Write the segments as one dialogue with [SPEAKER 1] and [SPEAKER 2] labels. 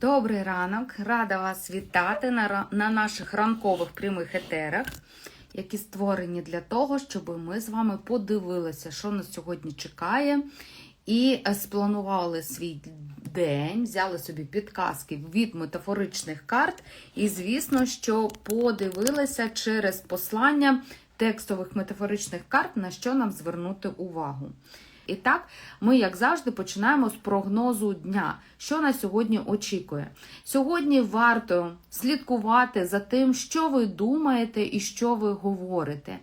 [SPEAKER 1] Добрий ранок, рада вас вітати на, на наших ранкових прямих етерах, які створені для того, щоб ми з вами подивилися, що нас сьогодні чекає, і е, спланували свій день, взяли собі підказки від метафоричних карт, і, звісно, що подивилися через послання текстових метафоричних карт, на що нам звернути увагу. І так, ми, як завжди, починаємо з прогнозу дня, що на сьогодні очікує. Сьогодні варто слідкувати за тим, що ви думаєте і що ви говорите.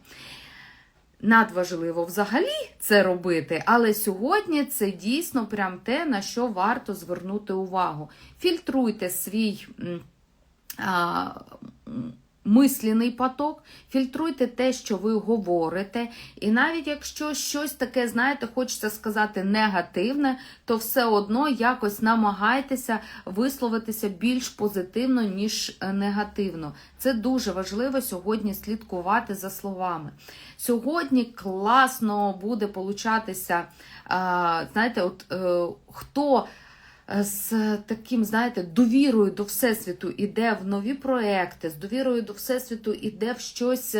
[SPEAKER 1] Надважливо взагалі це робити, але сьогодні це дійсно прям те, на що варто звернути увагу. Фільтруйте свій. а, м, поток, фільтруйте те, що ви говорите, і навіть якщо щось таке, знаєте, хочеться сказати негативне, то все одно якось намагайтеся висловитися більш позитивно, ніж е, негативно. Це дуже важливо сьогодні слідкувати за словами. Сьогодні класно буде получатися, знаєте, от е, хто з таким, знаєте, довірою до Всесвіту іде в нові проекти, з довірою до Всесвіту іде в щось.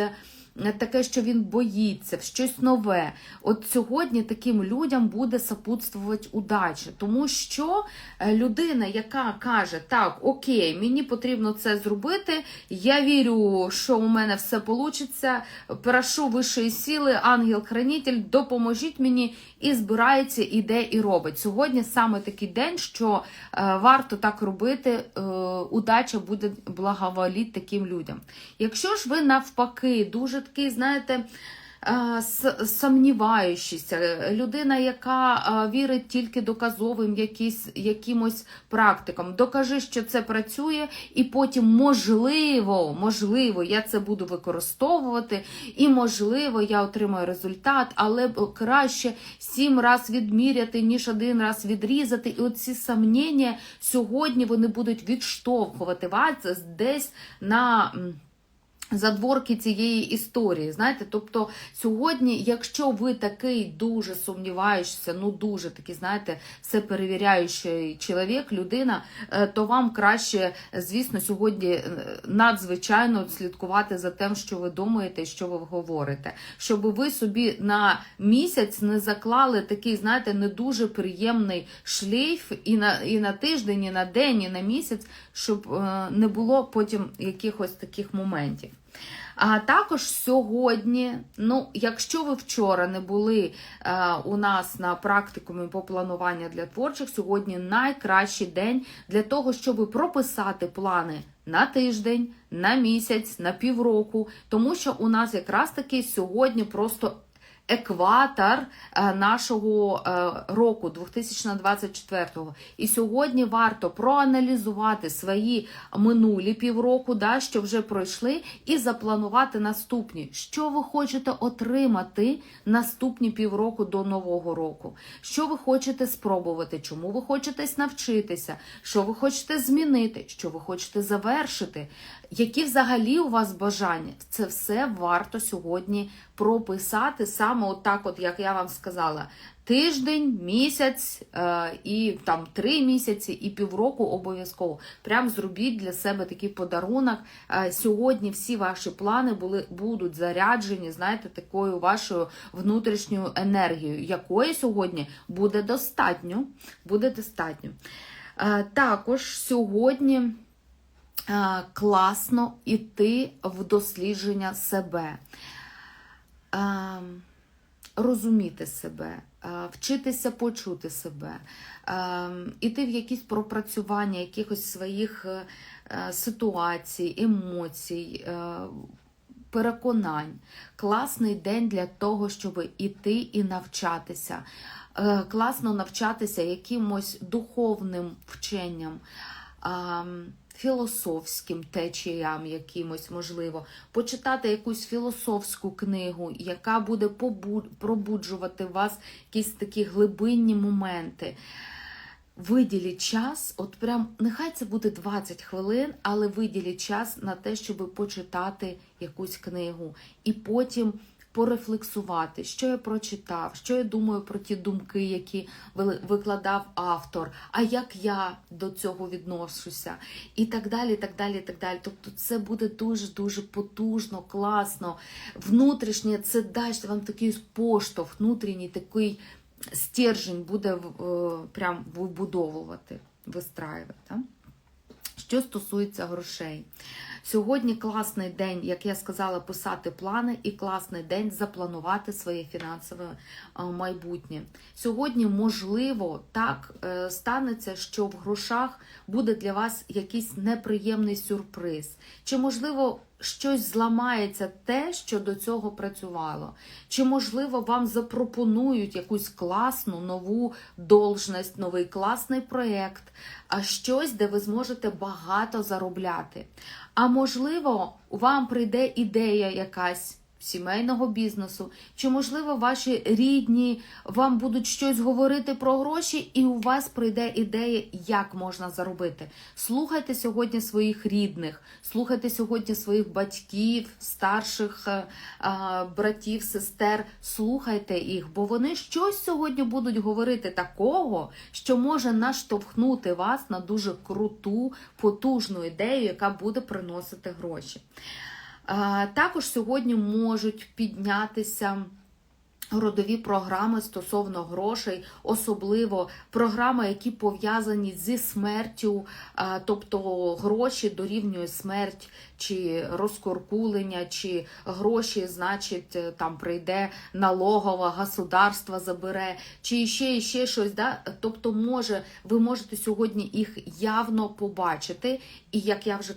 [SPEAKER 1] Таке, що він боїться, щось нове. От сьогодні таким людям буде сопутствувати удача, тому що е, людина, яка каже, так, окей, мені потрібно це зробити, я вірю, що у мене все вийде, прошу вищої сили, ангел-хранитель, допоможіть мені, і збирається, іде і робить. Сьогодні саме такий день, що е, варто так робити, е, удача буде благоволіти таким людям. Якщо ж ви навпаки, дуже такий, знаєте, е, сумніваючийся, людина, яка е, вірить тільки доказовим якісь, якимось практикам, докажи, що це працює, і потім, можливо, можливо, я це буду використовувати, і можливо, я отримаю результат, але краще сім раз відміряти, ніж один раз відрізати. І оці сомнення сьогодні вони будуть відштовхувати вас десь на. Задворки цієї історії. Знаєте, тобто сьогодні, якщо ви такий дуже сумніваючийся, ну дуже такий, знаєте, все перевіряючий чоловік, людина, е, то вам краще, звісно, сьогодні е, надзвичайно слідкувати за тим, що ви думаєте що ви говорите, щоб ви собі на місяць не заклали такий, знаєте, не дуже приємний шлейф і на, і на тиждень, і на день, і на місяць, щоб е, не було потім якихось таких моментів. А також сьогодні, ну, якщо ви вчора не були е, у нас на практикумі по плануванню для творчих, сьогодні найкращий день для того, щоб прописати плани на тиждень, на місяць, на півроку, тому що у нас якраз таки сьогодні просто екватор е, нашого е, року 2024. І сьогодні варто проаналізувати свої минулі півроку, да, що вже пройшли, і запланувати наступні, що ви хочете отримати наступні півроку до нового року, що ви хочете спробувати, чому ви хочете навчитися, що ви хочете змінити, що ви хочете завершити, які взагалі у вас бажання. Це все варто сьогодні прописати саме отак, от як я вам сказала. Тиждень, місяць е, і там три місяці, і півроку обов'язково. Прям зробіть для себе такий подарунок. Е, сьогодні всі ваші плани були, будуть заряджені, знаєте, такою вашою внутрішньою енергією, якої сьогодні буде достатньо. Буде достатньо. Е, також сьогодні класно йти в дослідження себе. Ем, розуміти себе, е, вчитися почути себе, іти в якісь пропрацювання якихось своїх е, е, ситуацій, емоцій, е, переконань. Класний день для того, щоб іти і навчатися. Е, Класно навчатися якимось духовним вченням. Філософським течіям якимось можливо, почитати якусь філософську книгу, яка буде пробуджувати вас якісь такі глибинні моменти. Виділіть час, от прям нехай це буде 20 хвилин, але виділіть час на те, щоб почитати якусь книгу. І потім порефлексувати, що я прочитав, що я думаю про ті думки, які викладав автор, а як я до цього відношуся, і так далі. так далі, так далі. Тобто це буде дуже-дуже потужно, класно. Внутрішнє це дасть вам такий поштовх, внутрішній такий стержень буде е, прям вибудовувати, вистраювати. Що стосується грошей, сьогодні класний день, як я сказала, писати плани, і класний день запланувати своє фінансове е, майбутнє. Сьогодні, можливо, так е, станеться, що в грошах буде для вас якийсь неприємний сюрприз. Чи, можливо, щось зламається те, що до цього працювало? Чи, можливо, вам запропонують якусь класну нову должність, новий класний проєкт, а щось, де ви зможете багато заробляти? А можливо, вам прийде ідея якась сімейного бізнесу, чи, можливо, ваші рідні вам будуть щось говорити про гроші, і у вас прийде ідея, як можна заробити. Слухайте сьогодні своїх рідних, слухайте сьогодні своїх батьків, старших е, е, братів, сестер. Слухайте їх, бо вони щось сьогодні будуть говорити такого, що може наштовхнути вас на дуже круту, потужну ідею, яка буде приносити гроші. Також сьогодні можуть піднятися родові програми стосовно грошей, особливо програми, які пов'язані зі смертю, тобто гроші дорівнює смерть, чи розкуркулення, чи гроші, значить, там прийде налогова, государство забере, чи ще, ще щось. Да? Тобто, може, ви можете сьогодні їх явно побачити, і як я вже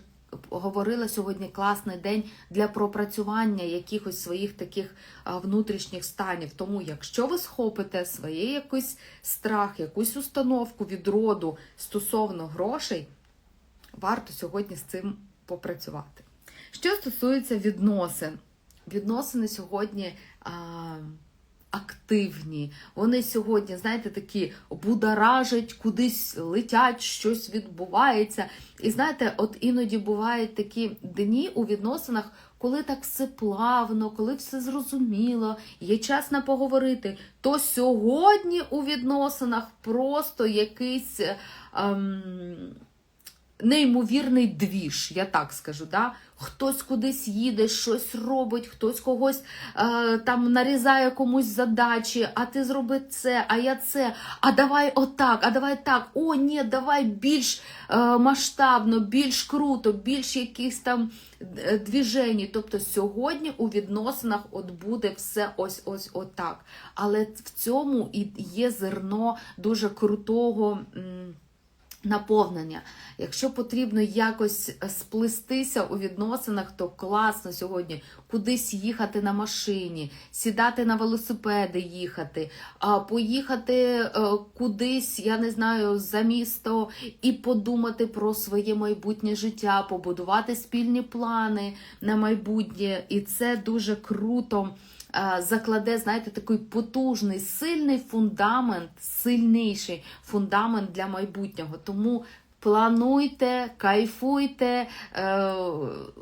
[SPEAKER 1] говорила сьогодні класний день для пропрацювання якихось своїх таких внутрішніх станів. Тому, якщо ви схопите своє якийсь страх, якусь установку від роду стосовно грошей, варто сьогодні з цим попрацювати. Що стосується відносин, відносини сьогодні. Активні, вони сьогодні, знаєте, такі будоражать, кудись летять, щось відбувається. І знаєте, от іноді бувають такі дні у відносинах, коли так все плавно, коли все зрозуміло, є час на поговорити. То сьогодні у відносинах просто якийсь ем, неймовірний двіж, я так скажу. Да? Хтось кудись їде, щось робить, хтось когось е, там нарізає комусь задачі, а ти зроби це, а я це, а давай отак, а давай так. О, ні, давай більш е, масштабно, більш круто, більш якихось там е, двіжень. Тобто сьогодні у відносинах от буде все ось ось отак. Але в цьому і є зерно дуже крутого. м, Наповнення. Якщо потрібно якось сплестися у відносинах, то класно сьогодні кудись їхати на машині, сідати на велосипеди, їхати, поїхати е, кудись, я не знаю, за місто і подумати про своє майбутнє життя, побудувати спільні плани на майбутнє. І це дуже круто е, закладе, знаєте, такий потужний, сильний фундамент, сильніший фундамент для майбутнього. Тому плануйте, кайфуйте, е,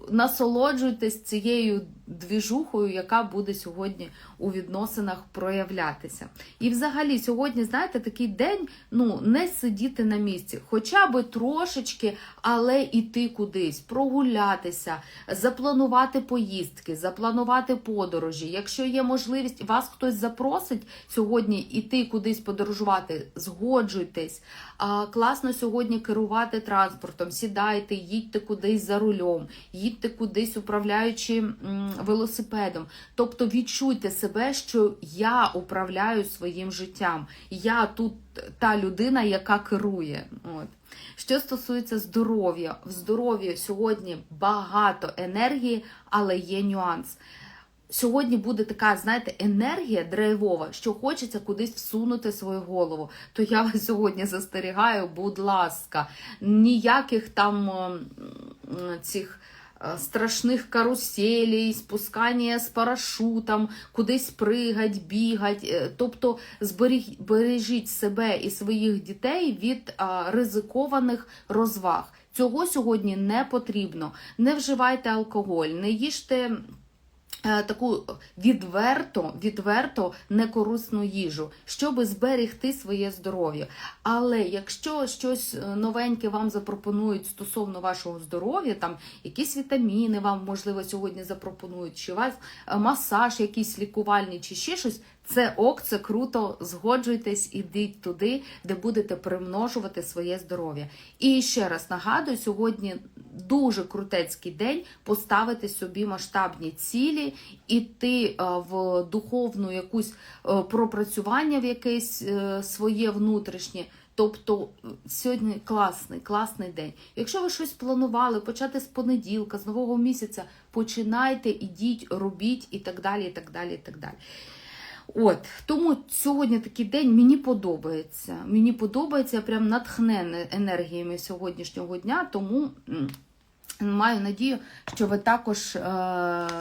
[SPEAKER 1] насолоджуйтесь цією двіжухою, яка буде сьогодні у відносинах проявлятися. І взагалі, сьогодні, знаєте, такий день ну, не сидіти на місці, хоча би трошечки, але йти кудись, прогулятися, запланувати поїздки, запланувати подорожі. Якщо є можливість, вас хтось запросить сьогодні іти кудись подорожувати, згоджуйтесь. Класно сьогодні керувати транспортом, сідайте, їдьте кудись за рулем, їдьте кудись управляючи велосипедом. Тобто відчуйте себе, що я управляю своїм життям. Я тут та людина, яка керує. От. Що стосується здоров'я, в здоров'ї сьогодні багато енергії, але є нюанс. Сьогодні буде така, знаєте, енергія драйвова, що хочеться кудись всунути свою голову. То я вас сьогодні застерігаю, будь ласка, ніяких там м, м, цих страшних каруселей, спускання з парашутом, кудись пригать, бігать. Е, Тобто зберіг- бережіть себе і своїх дітей від а, ризикованих розваг. Цього сьогодні не потрібно. Не вживайте алкоголь, не їжте е, таку відверто, відверто некорисну їжу, щоб зберегти своє здоров'я. Але якщо щось е, новеньке вам запропонують стосовно вашого здоров'я, там якісь вітаміни вам можливо сьогодні запропонують, чи вас е, масаж якийсь лікувальний, чи ще щось. Це ок, це круто. Згоджуйтесь, ідіть туди, де будете примножувати своє здоров'я. І ще раз нагадую, сьогодні дуже крутецький день поставити собі масштабні цілі, іти е, в духовну якусь е, пропрацювання в якесь е, своє внутрішнє. Тобто сьогодні класний, класний день. Якщо ви щось планували почати з понеділка, з нового місяця, починайте, ідіть, робіть і так далі. і так далі, і так далі. От тому сьогодні такий день мені подобається. Мені подобається я прям натхнена енергіями сьогоднішнього дня, тому маю надію, що ви також е,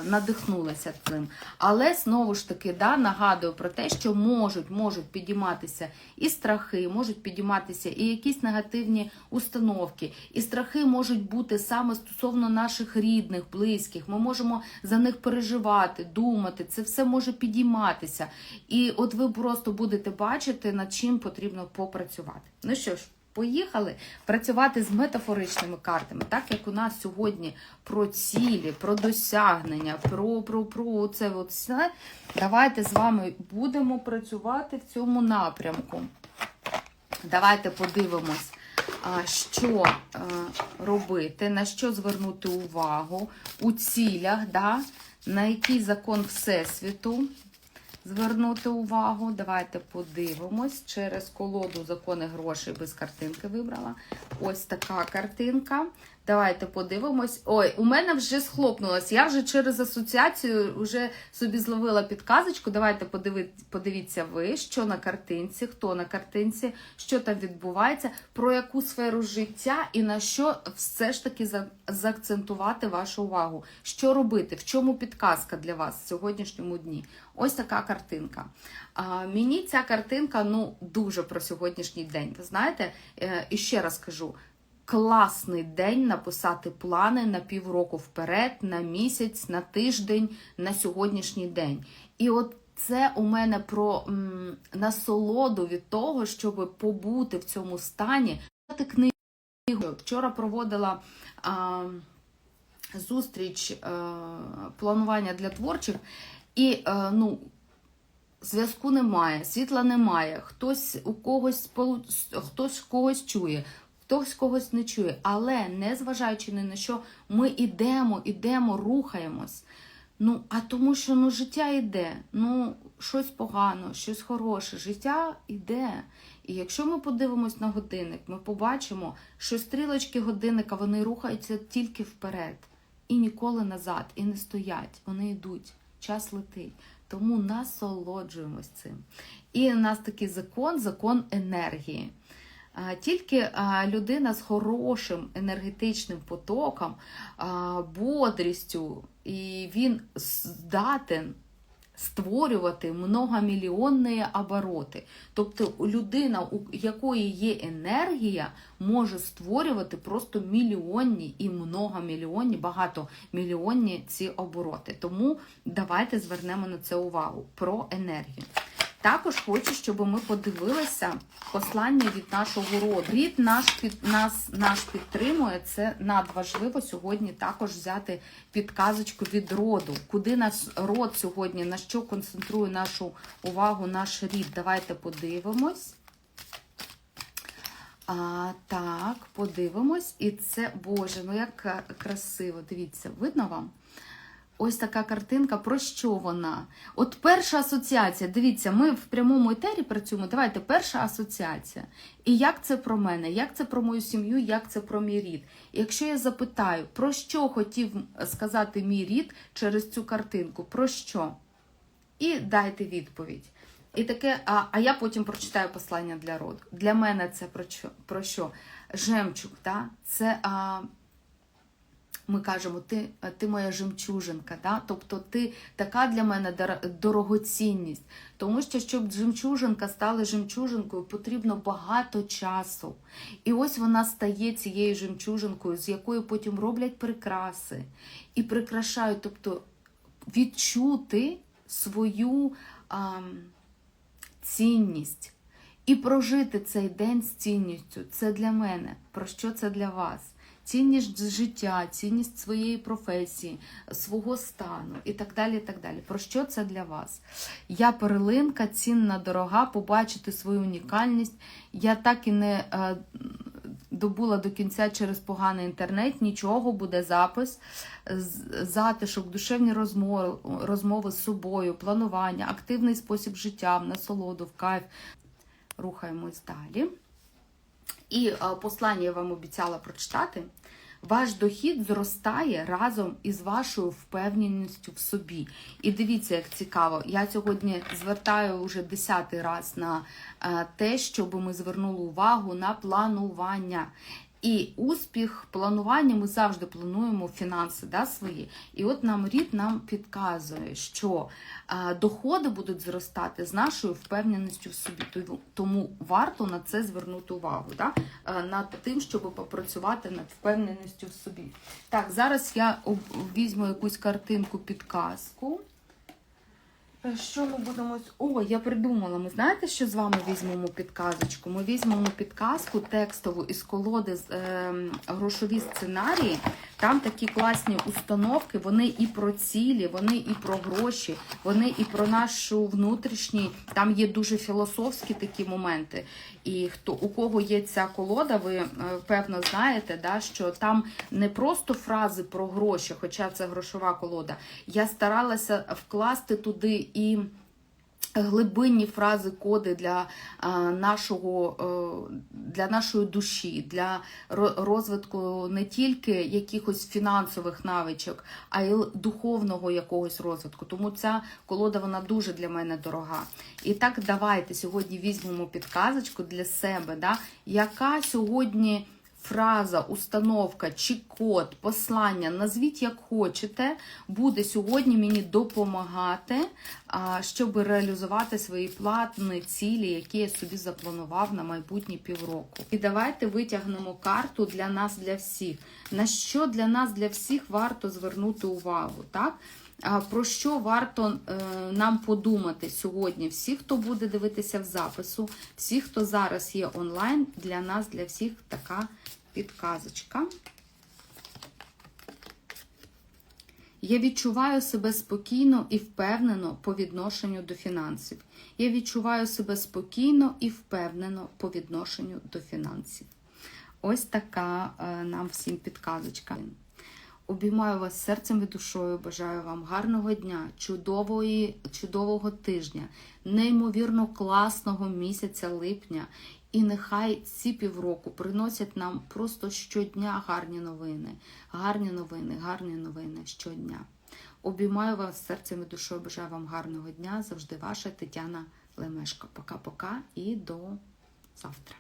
[SPEAKER 1] надихнулися цим. Але знову ж таки да, нагадую про те, що можуть, можуть підійматися і страхи, можуть підійматися і якісь негативні установки. І страхи можуть бути саме стосовно наших рідних, близьких. Ми можемо за них переживати, думати. Це все може підійматися. І от ви просто будете бачити, над чим потрібно попрацювати. Ну що ж. Поїхали працювати з метафоричними картами, так як у нас сьогодні про цілі, про досягнення, про про, про це от все. Давайте з вами будемо працювати в цьому напрямку. Давайте подивимось, що е, робити, на що звернути увагу у цілях, да? на який закон Всесвіту звернути увагу. Давайте подивимось. Через колоду закони грошей без картинки вибрала. Ось така картинка. Давайте подивимось. Ой, у мене вже схлопнулось. Я вже через асоціацію вже собі зловила підказочку. Давайте подиви, подивіться ви, що на картинці, хто на картинці, що там відбувається, про яку сферу життя і на що все ж таки за- заакцентувати вашу увагу. Що робити? В чому підказка для вас в сьогоднішньому дні? Ось така картинка. А, мені ця картинка ну дуже про сьогоднішній день. Ви знаєте, е, і ще раз кажу. Класний день написати плани на півроку вперед, на місяць, на тиждень, на сьогоднішній день. І от це у мене про м, насолоду від того, щоб побути в цьому стані. Книгу. Вчора проводила а, зустріч а, планування для творчих, і а, ну, зв'язку немає, світла немає, хтось у когось хтось когось чує. Хтось когось не чує, але незважаючи ні на що, ми йдемо, йдемо, рухаємось. Ну, а тому що ну, життя йде, ну, щось погано, щось хороше, життя йде. І якщо ми подивимось на годинник, ми побачимо, що стрілочки годинника вони рухаються тільки вперед і ніколи назад, і не стоять. Вони йдуть, час летить. Тому насолоджуємось цим. І у нас такий закон, закон енергії. Тільки людина з хорошим енергетичним потоком, бодрістю, і він здатен створювати многомільйонні обороти. Тобто людина, у якої є енергія, може створювати просто мільйонні і многомільйонні, багатомільйонні ці обороти. Тому давайте звернемо на це увагу про енергію. Також хочу, щоб ми подивилися послання від нашого роду. Рід наш під нас наш підтримує. Це надважливо сьогодні також взяти підказочку від роду. Куди наш род сьогодні, на що концентрує нашу увагу, наш рід? Давайте подивимось. А, Так, подивимось. І це, Боже, ну як е, красиво. Дивіться, видно вам? Ось така картинка, про що вона? От перша асоціація. Дивіться, ми в прямому етері працюємо. Давайте перша асоціація. І як це про мене, як це про мою сім'ю, як це про мій рід. І якщо я запитаю, про що хотів сказати мій рід через цю картинку, про що? І дайте відповідь. І таке, а, а я потім прочитаю послання для роду. Для мене це про що? Про що? Жемчуг, да? це. А, ми кажемо, ти, ти моя жемчужинка, да? тобто ти така для мене дорогоцінність. Тому що, щоб жемчужинка стала жемчужинкою, потрібно багато часу. І ось вона стає цією жемчужинкою, з якою потім роблять прикраси і прикрашають. Тобто відчути свою а, цінність і прожити цей день з цінністю. Це для мене. Про що це для вас? Цінність життя, цінність своєї професії, свого стану і так далі. і так далі. Про що це для вас? Я перлинка, цінна, дорога, побачити свою унікальність. Я так і не е, добула до кінця через поганий інтернет, нічого, буде запис, затишок, душевні розмови, розмови з собою, планування, активний спосіб життя, в насолоду, в кайф. Рухаємось далі. І е, послання я вам обіцяла прочитати. Ваш дохід зростає разом із вашою впевненістю в собі. І дивіться, як цікаво. Я сьогодні звертаю вже десятий раз на е, те, щоб ми звернули увагу на планування. І успіх планування ми завжди плануємо фінанси да, свої. І от нам рід нам підказує, що е, доходи будуть зростати з нашою впевненістю в собі. Тому- варто на це звернути увагу, да? е, над тим, щоб попрацювати над впевненістю в собі. Так, зараз я об- візьму якусь картинку підказку. Е, Що ми будемо. О, я придумала. Ми знаєте, що з вами візьмемо підказочку? Ми візьмемо підказку текстову із колоди з е, грошові сценарії. Там такі класні установки, вони і про цілі, вони і про гроші, вони і про нашу внутрішній. Там є дуже філософські такі моменти. І хто у кого є ця колода, ви е, певно знаєте, да, що там не просто фрази про гроші, хоча це грошова колода. Я старалася вкласти туди і глибинні фрази, коди для нашого е, для нашої душі, для розвитку не тільки якихось фінансових навичок, а й духовного якогось розвитку. Тому ця колода вона дуже для мене дорога. І так давайте сьогодні візьмемо підказочку для себе, да, яка сьогодні фраза, установка чи код, послання, назвіть як хочете, буде сьогодні мені допомагати, щоб реалізувати свої плани, цілі, які я собі запланував на майбутні півроку. І давайте витягнемо карту для нас, для всіх. На що для нас, для всіх варто звернути увагу, так? Про що варто е, нам подумати сьогодні? Всі, хто буде дивитися в запису, всі, хто зараз є онлайн, для нас, для всіх така підказочка. Я відчуваю себе спокійно і впевнено по відношенню до фінансів. Я відчуваю себе спокійно і впевнено по відношенню до фінансів. Ось така е, нам всім підказочка. Обіймаю вас серцем і душою. Бажаю вам гарного дня, чудової, чудового тижня, неймовірно класного місяця липня. І нехай ці півроку приносять нам просто щодня гарні новини, гарні новини, гарні новини щодня. Обіймаю вас серцем і душою. Бажаю вам гарного дня. Завжди ваша Тетяна Лемешко. Пока-пока і до завтра.